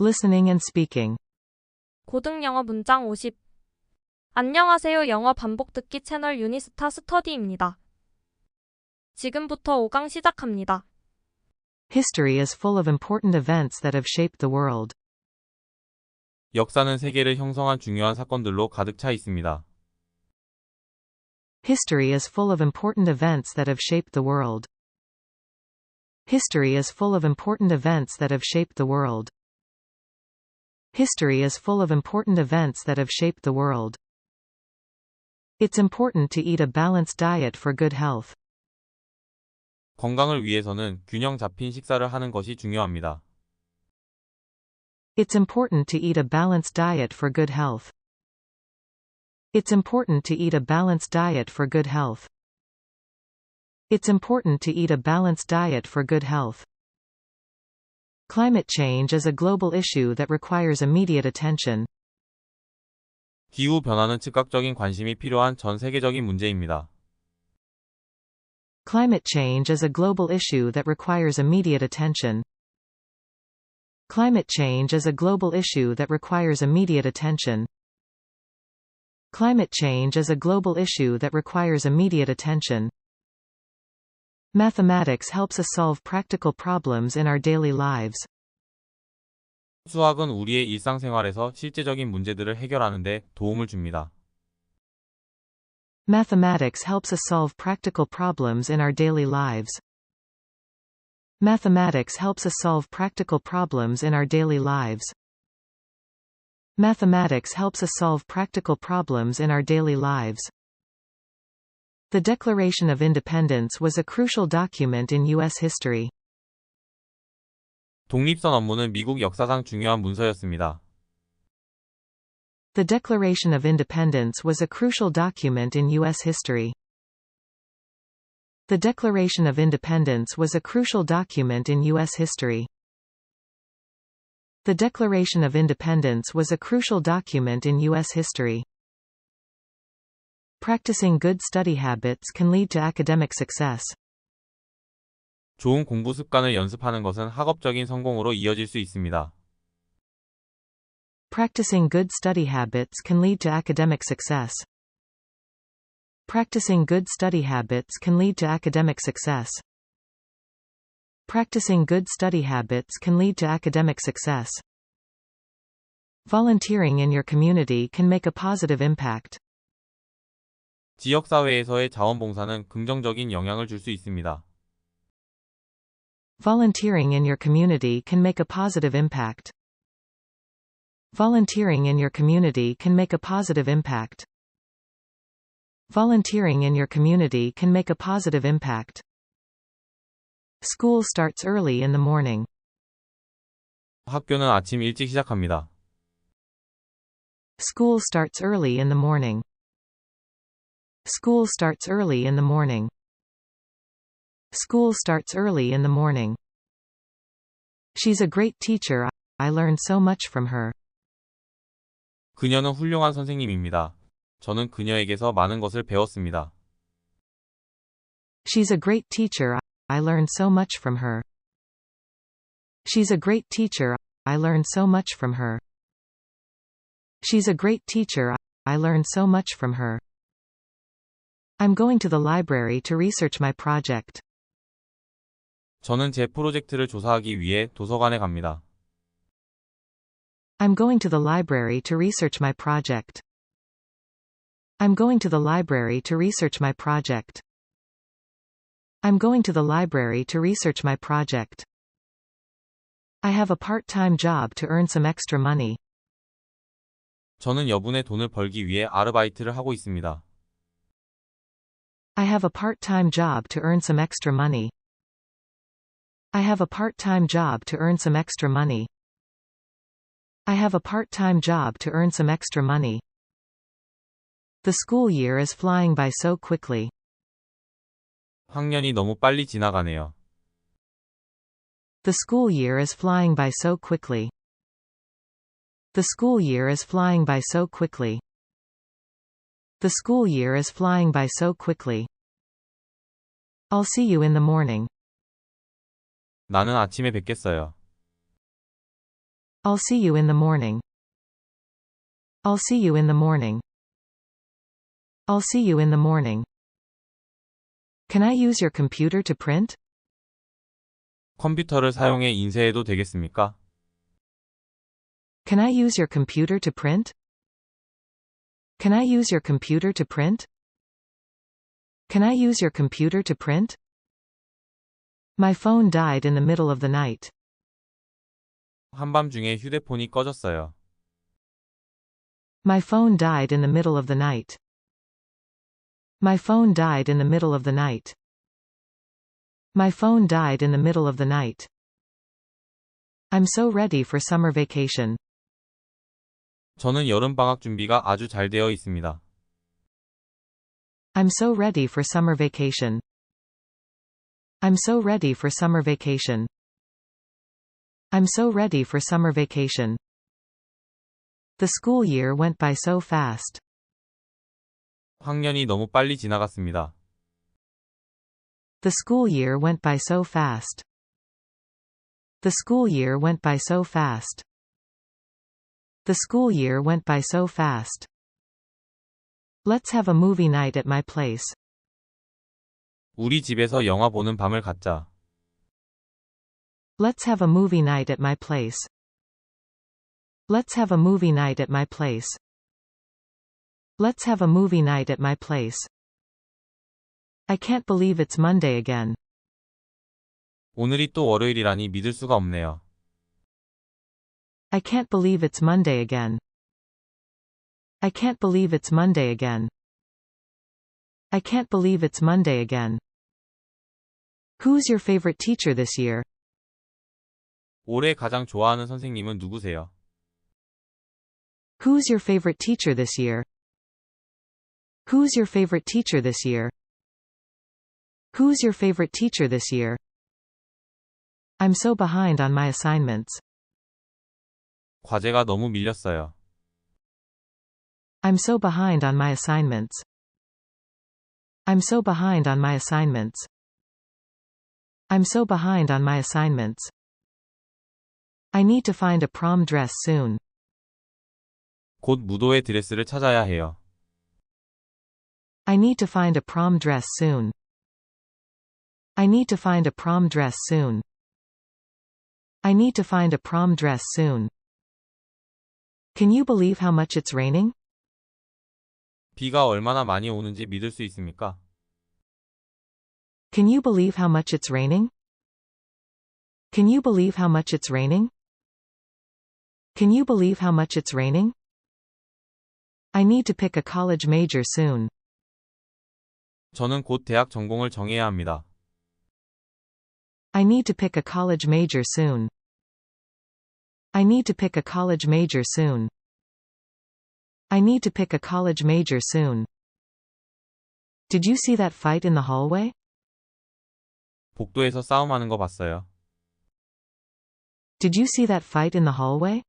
Listening and speaking. 고등 영어 문장 50. 안녕하세요. 영어 반복 듣기 채널 유니스타 스터디입니다. 지금부터 5강 시작합니다. History is full of important events that have shaped the world. 역사는 세계를 형성한 중요한 사건들로 가득 차 있습니다. History is full of important events that have shaped the world. History is full of important events that have shaped the world. History is full of important events that have shaped the world. It's important to eat a balanced diet for good health. 건강을 위해서는 균형 잡힌 식사를 하는 것이 중요합니다. It's important to eat a balanced diet for good health. It's important to eat a balanced diet for good health. It's important to eat a balanced diet for good health. Climate change is a global issue that requires immediate attention. 기후 변화는 즉각적인 관심이 필요한 전 세계적인 문제입니다. Climate change is a global issue that requires immediate attention. Climate change is a global issue that requires immediate attention. Climate change is a global issue that requires immediate attention. Mathematics helps us solve practical problems in our daily lives. 수학은 우리의 일상생활에서 실제적인 문제들을 해결하는 데 도움을 줍니다. Mathematics helps us solve practical problems in our daily lives. Mathematics helps us solve practical problems in our daily lives. Mathematics helps us solve practical problems in our daily lives. The Declaration of Independence was a crucial document in U.S. history. 독립선 업무는 미국 역사상 중요한 문서였습니다. The Declaration of Independence was a crucial document in U.S. history. The Declaration of Independence was a crucial document in U.S. history. The Declaration of Independence was a crucial document in U.S. history. Practicing good study habits can lead to academic success. 좋은 공부 습관을 연습하는 것은 학업적인 성공으로 이어질 수 있습니다. Practicing good study habits can lead to academic success. Practicing good study habits can lead to academic success. Practicing good study habits can lead to academic success. Volunteering in your community can make a positive impact. 지역사회에서의 자원봉사는 긍정적인 영향을 줄 수 있습니다. Volunteering in your community can make a positive impact. Volunteering in your community can make a positive impact. Volunteering in your community can make a positive impact. School starts early in the morning. 학교는 아침 일찍 시작합니다. School starts early in the morning. School starts early in the morning. School starts early in the morning. She's a great teacher. I learned so much from her. 그녀는 훌륭한 선생님입니다. 저는 그녀에게서 많은 것을 배웠습니다. She's a great teacher. I learned so much from her. She's a great teacher. I learned so much from her. She's a great teacher. I learned so much from her. I'm going to the library to research my project. 저는 제 프로젝트를 조사하기 위해 도서관에 갑니다. I'm going to the library to research my project. I'm going to the library to research my project. I'm going to the library to research my project. I have a part-time job to earn some extra money. 저는 여분의 돈을 벌기 위해 아르바이트를 하고 있습니다. I have a part-time job to earn some extra money. I have a part-time job to earn some extra money. I have a part-time job to earn some extra money. The school year is flying by so quickly. 학년이 너무 빨리 지나가네요. The school year is flying by so quickly. The school year is flying by so quickly. The school year is flying by so quickly. I'll see you in the morning. 나는 아침에 뵙겠어요. I'll see you in the morning. I'll see you in the morning. I'll see you in the morning. Can I use your computer to print? 컴퓨터를 사용해 인쇄해도 되겠습니까? Can I use your computer to print? Can I use your computer to print? Can I use your computer to print? My phone died in the middle of the night. 한밤중에 휴대폰이 꺼졌어요. My phone died in the middle of the night. My phone died in the middle of the night. My phone died in the middle of the night. I'm so ready for summer vacation. 저는 여름방학 준비가 아주 잘 되어 있습니다. I'm so ready for summer vacation. I'm so ready for summer vacation. I'm so ready for summer vacation. The school year went by so fast. 학년이 너무 빨리 지나갔습니다. The school year went by so fast. The school year went by so fast. The school year went by so fast. Let's have a movie night at my place. 우리 집에서 영화 보는 밤을 갖자. Let's have a movie night at my place. Let's have a movie night at my place. Let's have a movie night at my place. I can't believe it's Monday again. 오늘이 또 월요일이라니 믿을 수가 없네요. I can't believe it's Monday again. I can't believe it's Monday again. I can't believe it's Monday again. Who's your favorite teacher this year? 올해 가장 좋아하는 선생님은 누구세요? Who's your favorite teacher this year? Who's your favorite teacher this year? Who's your favorite teacher this year? I'm so behind on my assignments. 과제가 너무 밀렸어요. I'm so behind on my assignments. I'm so behind on my assignments. I'm so behind on my assignments. I need to find a prom dress soon. 곧 무도회 드레스를 찾아야 해요. I need to find a prom dress soon. I need to find a prom dress soon. I need to find a prom dress soon. Can you believe how much it's raining? 비가 얼마나 많이 오는지 믿을 수 있습니까? Can you believe how much it's raining? Can you believe how much it's raining? Can you believe how much it's raining? I need to pick a college major soon. 저는 곧 대학 전공을 정해야 합니다. I need to pick a college major soon. I need to pick a college major soon. I need to pick a college major soon. Did you see that fight in the hallway? 복도에서 싸움하는 거 봤어요. Did you see that fight in the hallway?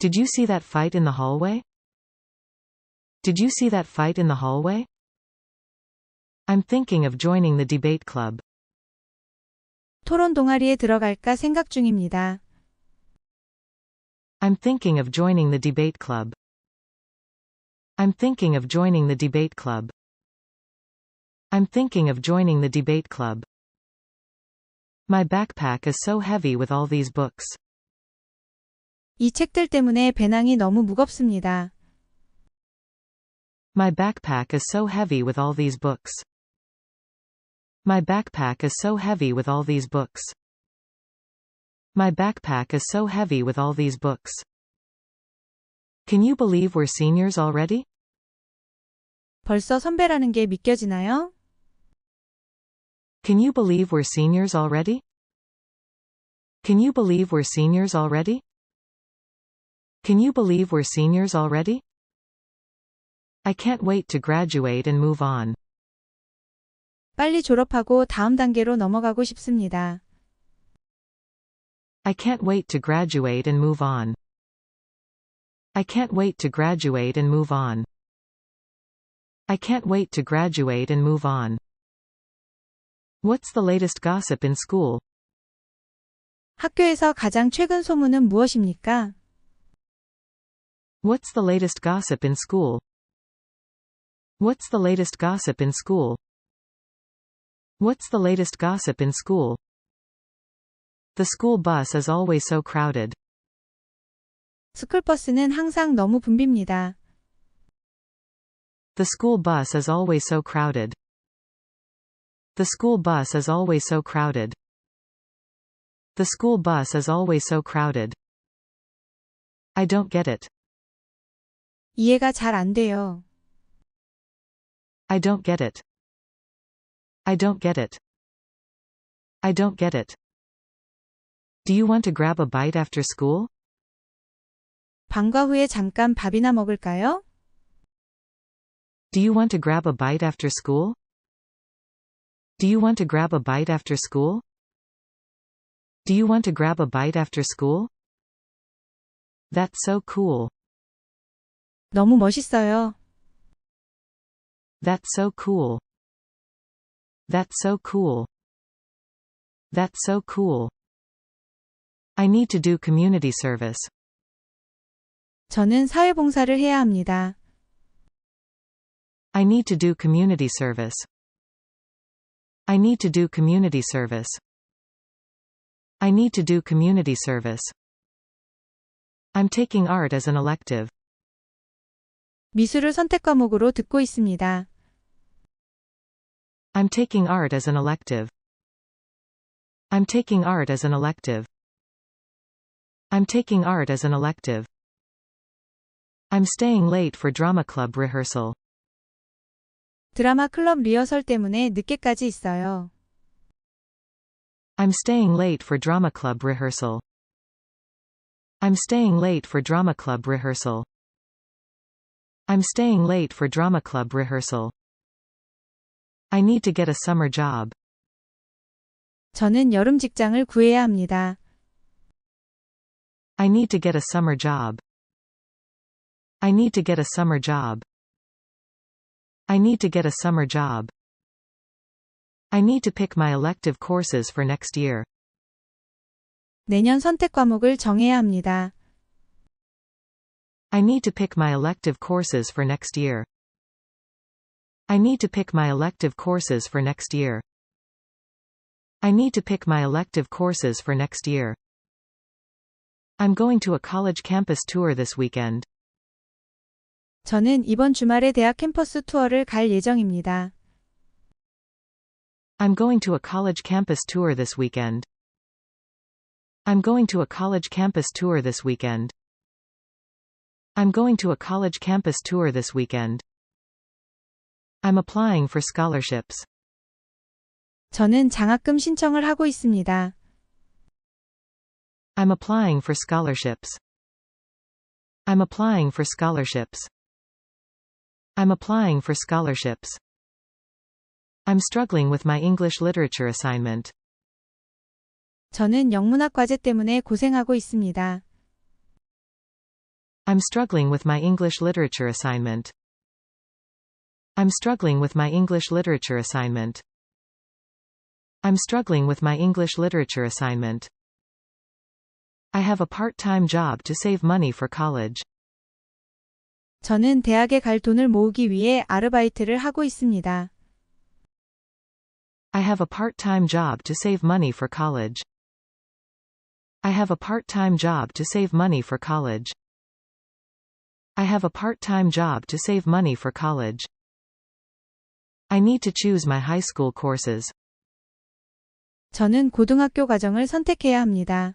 Did you see that fight in the hallway? Did you see that fight in the hallway? I'm thinking of joining the debate club. 토론 동아리에 들어갈까 생각 중입니다. I'm thinking of joining the debate club. I'm thinking of joining the debate club. I'm thinking of joining the debate club. My backpack is so heavy with all these books. 이 책들 때문에 배낭이 너무 무겁습니다. My backpack is so heavy with all these books. My backpack is so heavy with all these books. My backpack is so heavy with all these books. Can you believe we're seniors already? 벌써 선배라는 게 믿겨지나요? Can you believe we're seniors already? Can you believe we're seniors already? Can you believe we're seniors already? I can't wait to graduate and move on. 빨리 졸업하고 다음 단계로 넘어가고 싶습니다. I can't wait to graduate and move on. I can't wait to graduate and move on. I can't wait to graduate and move on. What's the latest gossip in school? 학교에서 가장 최근 소문은 무엇입니까? What's the latest gossip in school? What's the latest gossip in school? What's the latest gossip in school? The school bus is always so crowded. 스쿨버스는 항상 너무 붐빕니다. The school bus is always so crowded. The school bus is always so crowded. The school bus is always so crowded. I don't get it. 이해가 잘 안 돼요. I don't get it. I don't get it. I don't get it. Do you want to grab a bite after school? 방과 후에 잠깐 밥이나 먹을까요? Do you want to grab a bite after school? Do you want to grab a bite after school? Do you want to grab a bite after school? That's so cool. 너무 멋있어요. That's so cool. That's so cool. That's so cool. I need to do community service. 저는 사회봉사를 해야 합니다. I need to do community service. I need to do community service. I need to do community service. I'm taking art as an elective. 미술을 선택 과목으로 듣고 있습니다. I'm taking art as an elective. I'm taking art as an elective. I'm taking art as an elective. I'm staying late for drama club rehearsal. 드라마 클럽 리허설 때문에 늦게까지 있어요. I'm staying late for drama club rehearsal. I'm staying late for drama club rehearsal. I'm staying late for drama club rehearsal. I need to get a summer job. 저는 여름 직장을 구해야 합니다. I need to get a summer job. I need to get a summer job. I need to get a summer job. I need to pick my elective courses for next year. 내년 선택 과목을 정해야 합니다. I need to pick my elective courses for next year. I need to pick my elective courses for next year. I need to pick my elective courses for next year. I'm going to a college campus tour this weekend. 저는 이번 주말에 대학 캠퍼스 투어를 갈 예정입니다. I'm going to a college campus tour this weekend. I'm going to a college campus tour this weekend. I'm going to a college campus tour this weekend. I'm applying for scholarships. 저는 장학금 신청을 하고 있습니다. I'm applying for scholarships. I'm applying for scholarships. I'm applying for scholarships. I'm struggling with my English literature assignment. 저는 영문학 과제 때문에 고생하고 있습니다. I'm struggling with my English literature assignment. I'm struggling with my English literature assignment. I'm struggling with my English literature assignment. I have a part-time job to save money for college. 저는 대학에 갈 돈을 모으기 위해 아르바이트를 하고 있습니다. I have a part-time job to save money for college. I have a part-time job to save money for college. I have a part-time job to save money for college. I need to choose my high school courses. 저는 고등학교 과정을 선택해야 합니다.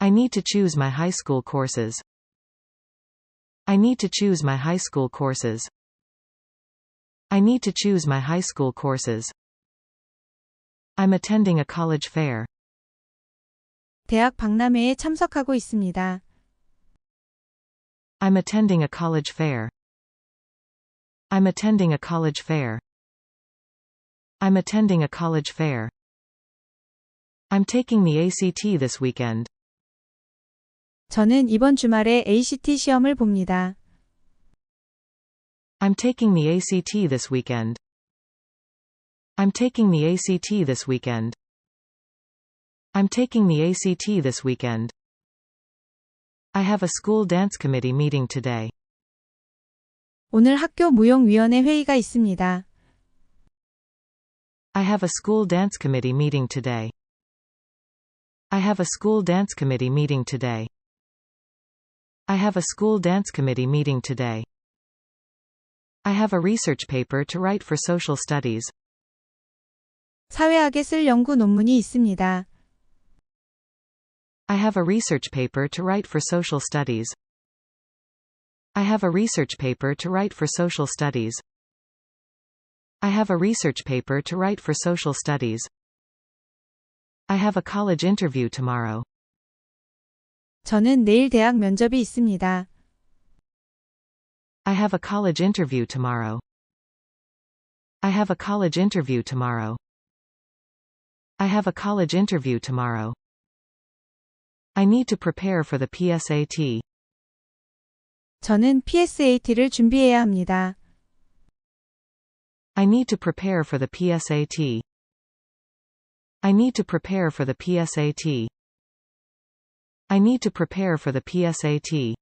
I need to choose my high school courses. I need to choose my high school courses. I need to choose my high school courses. I'm attending a college fair. 대학 박람회에 참석하고 있습니다. I'm attending a college fair. I'm attending a college fair. I'm attending a college fair. I'm taking the ACT this weekend. 저는 이번 주말에 ACT 시험을 봅니다. I'm taking the ACT this weekend. I'm taking the ACT this weekend. I'm taking the ACT this weekend. I have a school dance committee meeting today. 오늘 학교 무용위원회 회의가 있습니다. I have a school dance committee meeting today. I have a school dance committee meeting today. I have a school dance committee meeting today. I have a research paper to write for social studies. 사회학에 쓸 연구 논문이 있습니다. I have a research paper to write for social studies. I have a research paper to write for social studies. I have a research paper to write for social studies. I have a college interview tomorrow. 저는 내일 대학 면접이 있습니다. I have a college interview tomorrow. I have a college interview tomorrow. I have a college interview tomorrow. I need to prepare for the PSAT. 저는 PSAT를 준비해야 합니다. I need to prepare for the PSAT. I need to prepare for the PSAT. I need to prepare for the PSAT.